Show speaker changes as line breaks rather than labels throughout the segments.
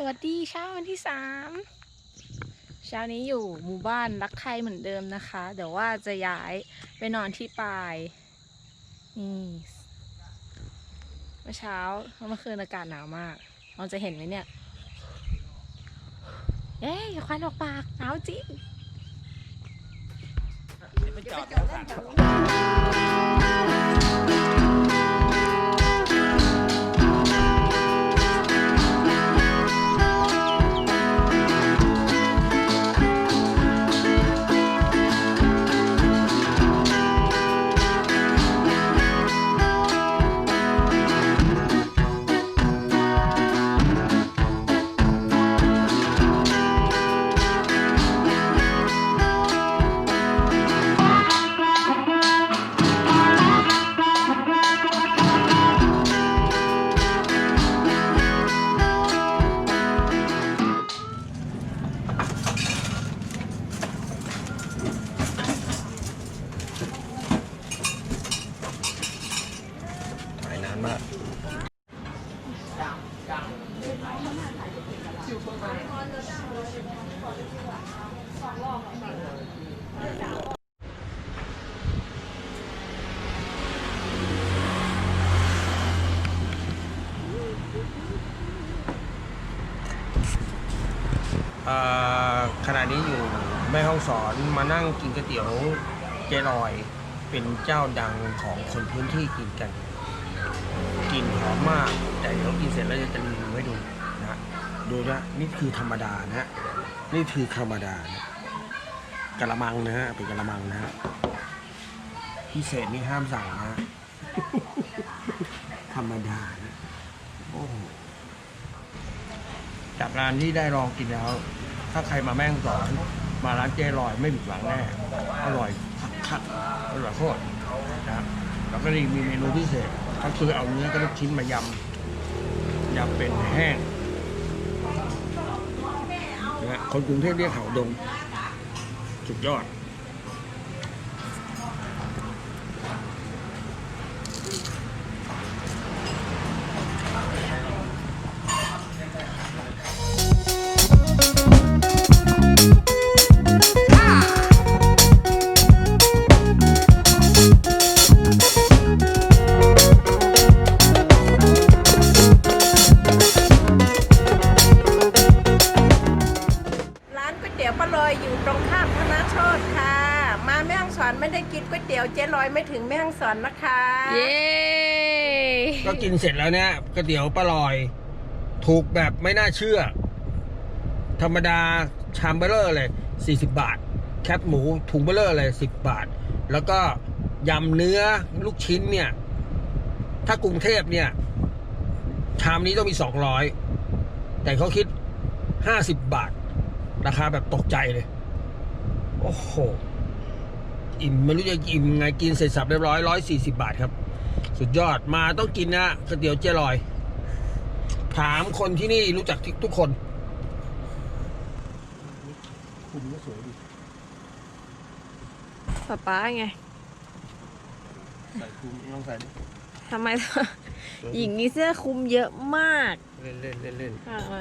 สวัสดีเช้าวันที่สามเช้านี้อยู่หมู่บ้านรักใครเหมือนเดิมนะคะ เดี๋ยวว่าจะย้ายไปนอนที่ปลายนี่เมื่อเช้าเมื่อคืนอากาศหนาวมากเราจะเห็นไหมเนี่ยเย้ยควันออกปากหนาวจริง
ถ่ ขณะนี้อยู่แม่ห้องสอนมานั่งกินก๋วยเตี๋ยวเจลอย เป็นเจ้าดังของคนพื้นที่กินกัน กินหอมมากแต่เดี๋ยวกินเสร็จแล้วจะรีวิวให้ดูนะดูนะนี่คือธรรมดานะฮะนี่คือธรรมดานะกะละมังนะฮะเป็นกะละมังนะฮะพิเศษนี่ห้ามสั่งนะฮะธรรมดานะโอ้โหจากร้านที่ได้ลองกินแล้ว ถ้าใครมาแม่งสอน มาร้านเจลอยไม่ผิดหวังแน่ อร่อยคักๆอร่อยโคตรนะครับแล้วก็นี่มีเมนูพิเศษก็คือเอาเนื้อกระดูกชิ้นมายำยำเป็นแห้งนะฮะคนกรุงเทพเรียกเขาดงสุดยอด
เส
ร็จแล้วเนี่ยก๋วยเตี๋ยวปลาลอย ถูกแบบไม่น่าเชื่อ ธรรมดาชามเบลเลอร์เลย 40 บาท แคบหมูถุงเบลเลอร์เลย 10 บาท แล้วก็ยำเนื้อลูกชิ้นเนี่ย ถ้ากรุงเทพเนี่ย ชามนี้ต้องมี 200 แต่เขาคิด 50 บาท ราคาแบบตกใจเลย โอ้โห อิ่มไม่รู้จะอิ่มไงกินเสร็จสับเรียบร้อยร้อยสี่สิบาทครับ สุดยอดมาต้องกินนะก๋วยเตี๋ยวเจ๊ลอย ถามคนที่นี่รู้จักทุกคนคุณก็สวยดี
ป๊าป๊าไง
ใส่คุณลองใส่ดิ
ทำไม หญิงมีเสื้อคลุมเยอะมาก
เล่นเล่นเล่นเล่น
ทำไม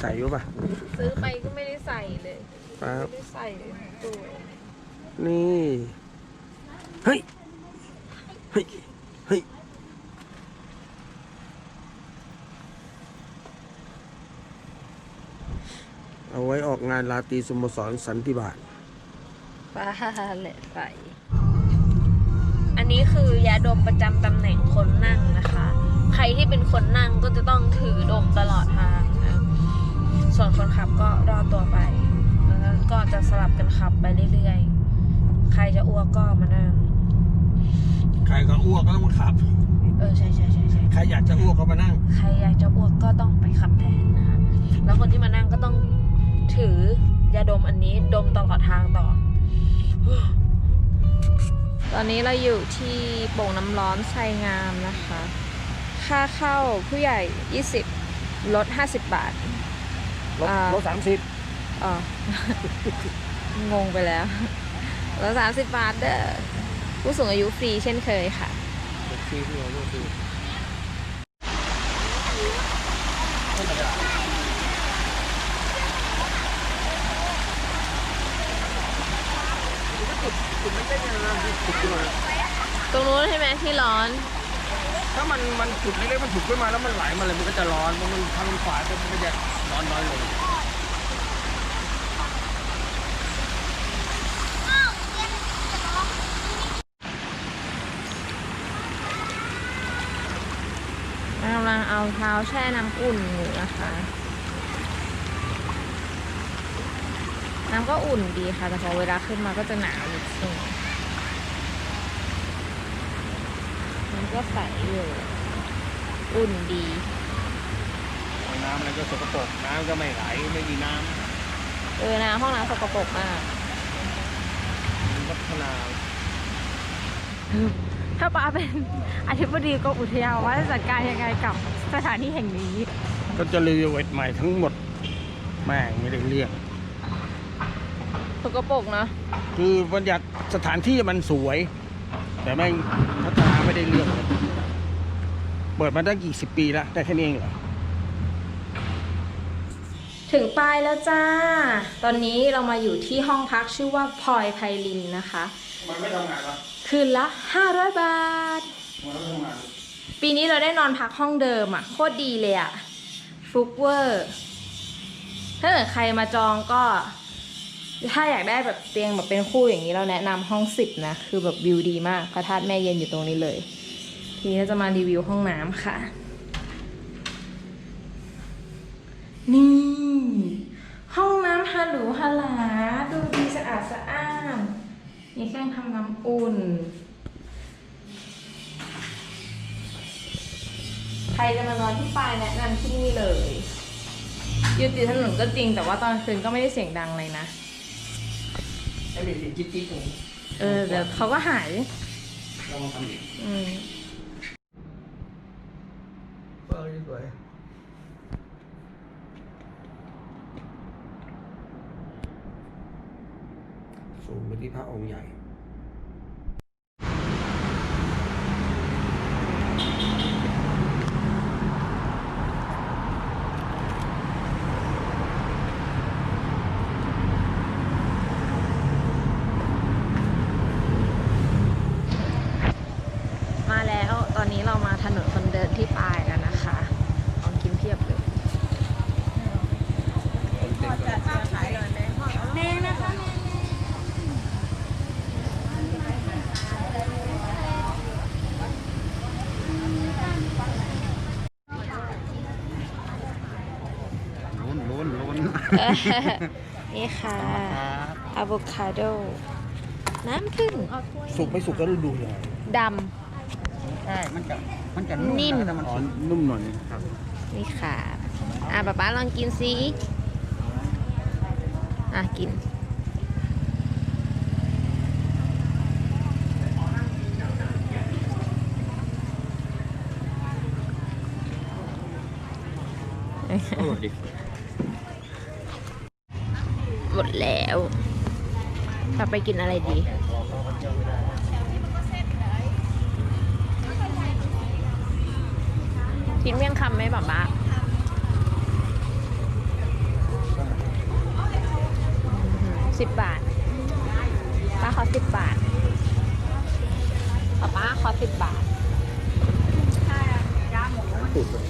ใส่อยู่ป่ะ
ซื้อไปก็ไม่ได้ใส่เลย
ครับ
ไม่ได้ใส่เลยตัว
นี่ เฮ้ย เฮ้ยเฮ้ย เอาไว้ออกงานราตรีสโมสรสันติบาท
ป้าแหละไปอันนี้คือยาดมประจำตำแหน่งคนนั่งนะคะ ใครที่เป็นคนนั่งก็จะต้องถือดมตลอดทางนะ ส่วนคนขับก็รอตัวไปแล้วก็จะสลับกันขับไปเรื่อยๆ ใครจะอ้วกก็มานั่ง
ใครก็อ้วกก็ต้องมาขับ
เออใช่ใช่ใช่ใช่
ใครอยากจะอ้วกก็มานั่ง
ใครอยากจะอ้วกก็ต้องไปขับแทนนะคะ แล้วคนที่มานั่งก็ต้อง ถือยาดมอันนี้ดมตลอดทางต่อ ตอนนี้เราอยู่ที่โป่งน้ำร้อนไซงามนะคะ ค่าเข้าผู้ใหญ่ 20 ลด 50 บาท
รถ
อ่า
รถสามสิบ
อ๋อ งงไปแล้วลด30บาทเด้อผู้สูงอายุฟรีเช่นเคยค่ะ
ฟรีที่เราฟรี นไม่ได้ยังไงขุดขึ้นมา
ตรงนู้นใช่ไหมที่ร้อน
ถ้ามันมันขุดเล็กๆมันขุดขึ้นมาแล้วมันไหลมาเลยมันก็จะร้อนเพราะมันทางฝาก็มันก็จะร้อนน้อยลง
กำลังเอาเท้าแช่น้ำอุ่นอยู่นะคะ น้ำก็อุ่นดีค่ะ แต่พอเวลาขึ้นมาก็จะหนาวนิดนึงมัน ก็ใสอยู่ อุ่นดี
น้ำอะไรก็สกปรกน้ำก็ไม่ไหลไม่มีน้
เออน้ำห้องน้ำสกปรกมากำ
มันพัฒนา
ถ้าป้าเป็น อธิบดีกรมอุทยานว่าจะจัดการยังไงกับสถานที่แห่งนี้
ก็จะรีวิวใหม่ทั้งหมดแม่งไม่ได้เรียก
สกปรกเนาะ
คือบัญญัติสถานที่มันสวย แต่แม่งพัฒนา ไม่ได้เรื่องเลยเปิดมาตั้งกี่สิบปีแล้วแต่แค่นี้เองเหรอ
ถึงปลายแล้วจ้า ตอนนี้เรามาอยู่ที่ห้องพักชื่อว่าพลอยไพลินนะคะ
มันไม่ทำงานหรอ
คืนละ 500 บาท
มันไม่ทำงาน
ปีนี้เราได้นอนพักห้องเดิมอะ โคตรดีเลยอะฟุกเวอร์ ถ้าเกิดใครมาจองก็ ถ้าอยากได้แบบเตียงแบบเป็นคู่อย่างนี้เราแนะนำห้องสิบนะคือแบบวิวดีมากพระธาตุแม่เย็นอยู่ตรงนี้เลย ทีนี้จะมารีวิวห้องน้ำค่ะ นี่ ห้องน้ำฮาหรูฮาลาดูดีสะอาดสะอ้านมีเครื่องทำน้ำอุ่น ใครจะมานอนที่ปลายแนะนำที่นี่เลยอยู่ติดถนนก็จริงแต่ว่าตอนคืนก็ไม่ได้เสียงดังเลยนะ
ไอ้เด็กๆจิ๊ดจิ๊ดๆตรงนี้
เออเดี๋ยวเขาก็หาย
ลองทำดิ
อืม
เออสวยสูงไปที่พระองค์ใหญ่
มาแล้ว ตอนนี้เรามาถนนคนเดินที่ปลายกันนะคะของกินเพียบเลย แม่นะคะ
ล้นล้นล้ น
เออนี่ค่ะอะโวคาโด น้ำผึ้ง
สุกไม่สุกก็ดูดูยังไง
ด
ใช่ มันจะ มันจะ
นิ่ม
แต่มันอ๋อนุ่มหน่อยครับำ
นี่ค่ะ อะป๊าป๊าลองกินสิอะกิน
อร่อยดิ
หม ดแล้วเราไปกินอะไรดี กินเมี่ยงคำไหมป๊าป๊าสิบบาทป้าขอสิบบาทป๊าป้าขอสิบบาท
สุดเลย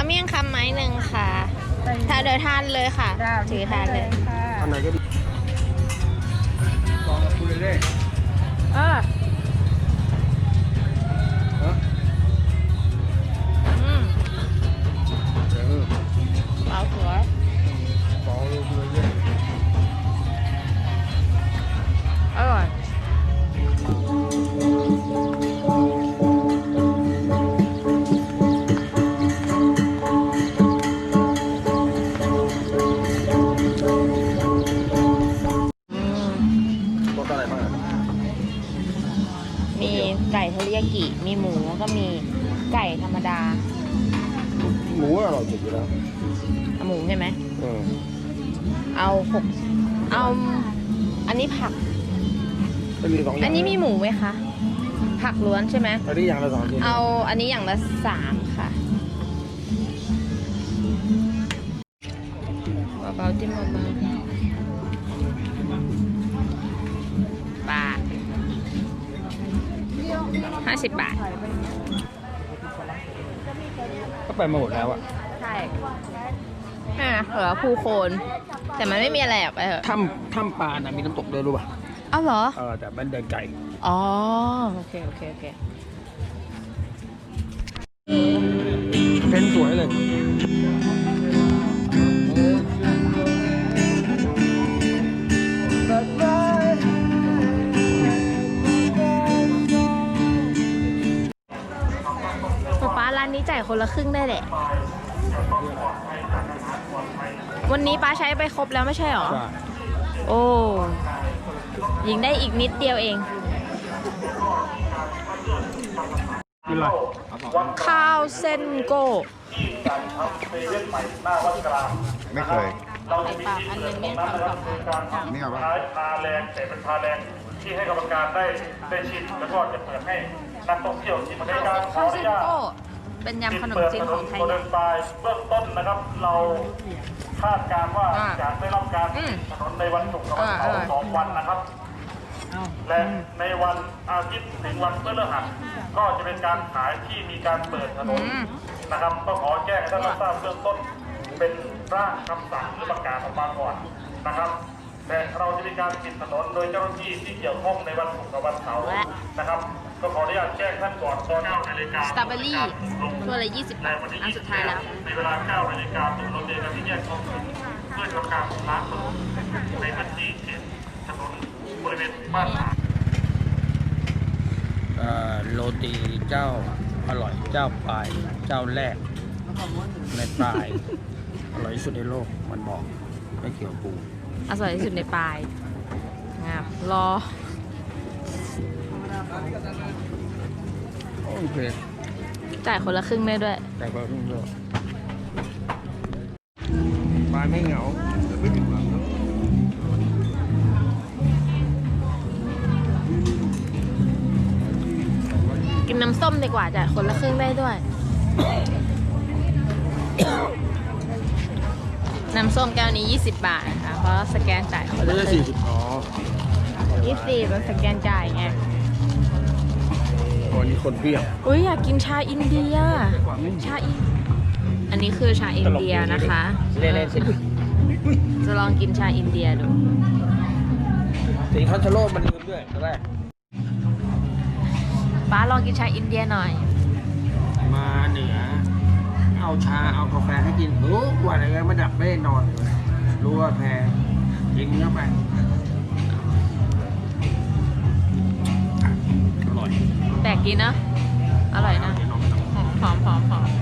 เอาเมี่ยงคำไม้หนึ่งค่ะทานเดี๋ยวทานเลยค่ะ ถือทานเลย
อันไหนก็ดีลองกับคุณเลยเล่
เออ ผักล้วนใช่ไหม
อันนี้อย่างละสองชิ้น
เอาอันนี้อย่างละสามค่ะเบาๆจิ้มเบาๆบาทห้าสิบบาท
ก็ไปมาหมดแล้วอะ
ใช่ใช่ไหมเหลือภูโคน แต่มันไม่มีอะไรอะไปเถอะ
ถ้ำถ้ำปลาน่ะมีน้ำตกด้วยรู้ป่ะ
เอ้าเหรอ
เออแต่มันเดินไกล
อ๋อ โอเค โอเค โอเค
เพ้นสวยเลย
ป๊าป๊าร้านนี้จ่ายคนละครึ่งได้แหละ วันนี้ป้าใช้ไปครบแล้วไม่ใช่หรอ
ใช่
โอ้ ยิงได้อีกนิดเดียวเอง
กินอะไร
ข้าวเส้นโก้
ไม่เคย
ไข่ปากอันนึงเนี่ยทำสองอัน
นี่เอาปะ
พาพาแรงแต่เป็นพาแรงที่ให้กรรมการได้ได้ชิมแล้วก็จะเปิดให้นักท่องเที่ยวที่มาในการขอ
ข้าว
อ
เส้
นุ
น
ญาต
โก้เป็นยำขนม
เปิด
จีน
ถน
ขอนงไทย
โมเดิร์นไซด์เบื้องต้นนะครับ เราคาดการณ์ว่า
อ่า
จะได้รับการ
อืม
ถนนในวันศุกร์กับวันเสา
อ่า
ร์สองวันนะครับ และในวันอาทิตย์ถึงวันพฤหัสก็จะเป็นการขายที่มีการเปิดถนน
อืม
นะครับก็ขอแจ้งให้ท่านรับทราบเบื้องต้น เป็นร่างคำสั่งหรือประกาศออกมาก่อนนะครับแต่เราจะมีการปิดถนนโดยเจ้าหน้าที่ที่เกี่ยวข้องในวันศุกร์กับวันเสาร์นะครับ ก็ขออนุญาตแจ้งท่านก่อนตอน9นาฬิกา
สตรอเบอรี่ตัวละ20บาท
ในวันที่
อันสุดท้ายแล้ว
ในเวลา9นาฬิกาตรงเราเจอกันที่แยกคลองสินเพื่อทำการล้างถนนในพื้นที่เขต
โรตีเจ้าอร่อยเจ้าปลายเจ้าแรกในปลาย อร่อยที่สุดในโลกมันบอกไม่เกี่ยวกับกู
อร่อยที่สุดในปลายงามรอ
โอเค
จ่ายคนละครึ่งได้ด้วย
แต่ก็เพิ่งเลิกปลายไม่เหงาไม่ผิดหวังำ
ส้มดีกว่าจ่ายคนละครึ่งได้ด้วย น้ำส้มแก้วนี้ 20 บาทนะคะเพราะสแกนจ่ายคน
ไม่
ละ
ใช่
ครึ่
สี่
ง
สิบอ๋อ
ยี่สิบมันสแกนจ่ายไง
วันนี้คนเบี้ยว
อุ้ยอยากกินชาอินเดีย ชาอิน อันนี้คือชาอินเดียนะคะ
เล่นๆสิ
จะลองกินชาอินเดียดู
สีคอนเทโลมันลืมด้วยตอนแรก
ป้าลองกินชาอินเดียหน่อย
มาเหนือ เอาชาเอากาแฟให้กินทุกวันอะไรไม่ดับไม่ได้นอนเลยรู้ว่าแพ้กินเข้าไปอร่อย
แปลกดีนะ อร่อยนะ
เดี๋วองไปลอง
หอมหอมหอม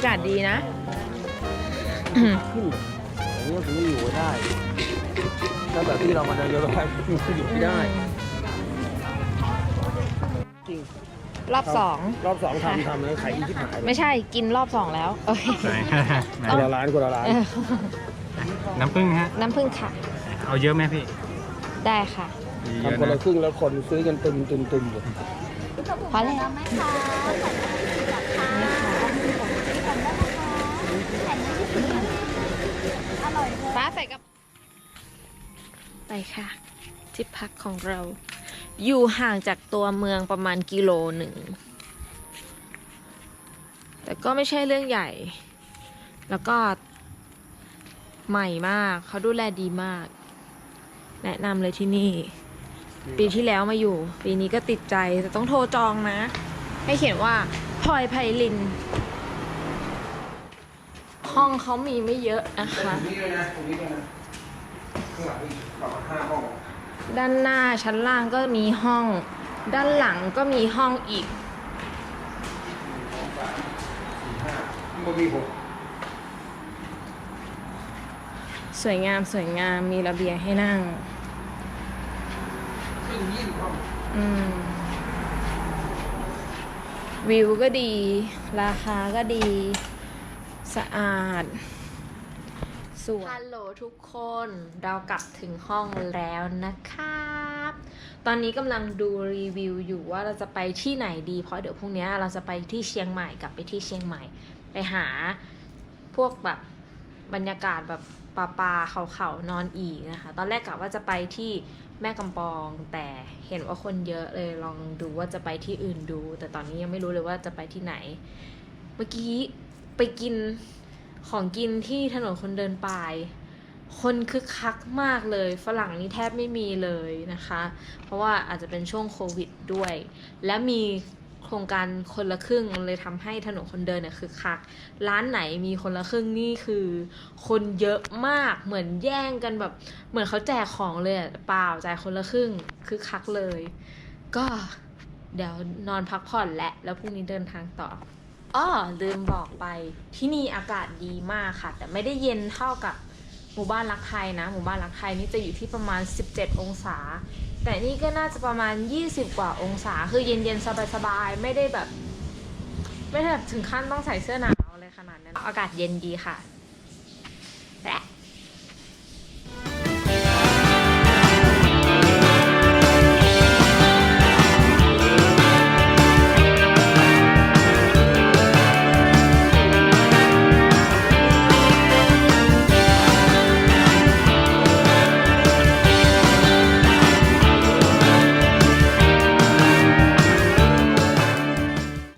า
กา
ศดีนะ
ขึ้นแต่นี่ก็คืออยู่ไม่ได้ ถ้าแบบที่เรามาเดินเรือแบบคืออยู่ไม่ได้ จริง
รอบสอง
รอบสองทำทำแล้วขายดีที่หาย
ไม่ใช่กินรอบสองแล้วโอเค
ไหน
คนละร้านคนละร้าน
เออ
น้ำผึ้งฮะ
น้ำผึ้งค่ะ
เอาเยอะไหมพี่
ได้ค่ะ
เยอะ
ทำคน
นะ
ละครึ่งแล้วคนซื้อกันตึมตึมตึมอยู่
พอแล้ว ป้าใส่กับ ไปค่ะ ที่พักของเรา อยู่ห่างจากตัวเมืองประมาณกิโลหนึ่ง แต่ก็ไม่ใช่เรื่องใหญ่ แล้วก็ใหม่มาก เขาดูแลดีมาก แนะนำเลยที่นี่ ปีที่แล้วมาอยู่ ปีนี้ก็ติดใจ แต่ต้องโทรจองนะ ให้เขียนว่าพลอยไพลิน ห้องเขามีไม่เยอะนะคะ
นี่เลยนะตรงนี้เลยนะข้างหลังอีกประมาณห้าห้อง
ด้านหน้าชั้นล่างก็มีห้อง ด้านหลังก็มีห้องอีก
ห้ามันมีหก
สวยงามสวยงามมีระเบียงให้นั่ง
ซึ่งยิ่งยิ่งคล่อง
อืม วิวก็ดี ราคาก็ดี สะอาดสวยฮัลโหลทุกคนเรากลับถึงห้องแล้วนะครับ ตอนนี้กำลังดูรีวิวอยู่ว่าเราจะไปที่ไหนดี เพราะเดี๋ยวพรุ่งนี้เราจะไปที่เชียงใหม่กลับไปที่เชียงใหม่ ไปหาพวกแบบบรรยากาศแบบป่าปาๆเขาเขาๆนอนอีกนะคะ ตอนแรกกะว่าจะไปที่แม่กำปอง แต่เห็นว่าคนเยอะเลยลองดูว่าจะไปที่อื่นดู แต่ตอนนี้ยังไม่รู้เลยว่าจะไปที่ไหน เมื่อกี้ ไปกินของกินที่ถนนคนเดินปลาย คนคึกคักมากเลย ฝรั่งนี่แทบไม่มีเลยนะคะ เพราะว่าอาจจะเป็นช่วงโควิดด้วย และมีโครงการคนละครึ่งเลยทำให้ถนนคนเดินเนี่ยคึกคัก ร้านไหนมีคนละครึ่งนี่คือ คนเยอะมากเหมือนแย่งกันแบบ เหมือนเขาแจกของเลยเปล่าจ่ายคนละครึ่งคึกคักเลย ก็เดี๋ยวนอนพักผ่อนและ แล้วพรุ่งนี้เดินทางต่อ อ้อลืมบอกไปที่นี่อากาศดีมากค่ะ แต่ไม่ได้เย็นเท่ากับหมู่บ้านรักไทยนะ หมู่บ้านรักไทยนี่จะอยู่ที่ประมาณ 17 องศา แต่นี่ก็น่าจะประมาณ 20 กว่าองศา คือเย็นๆสบายๆไม่ได้แบบ ไม่ได้แบบถึงขั้นต้องใส่เสื้อหนาวเลยขนาดนั้นอากาศเย็นดีค่ะ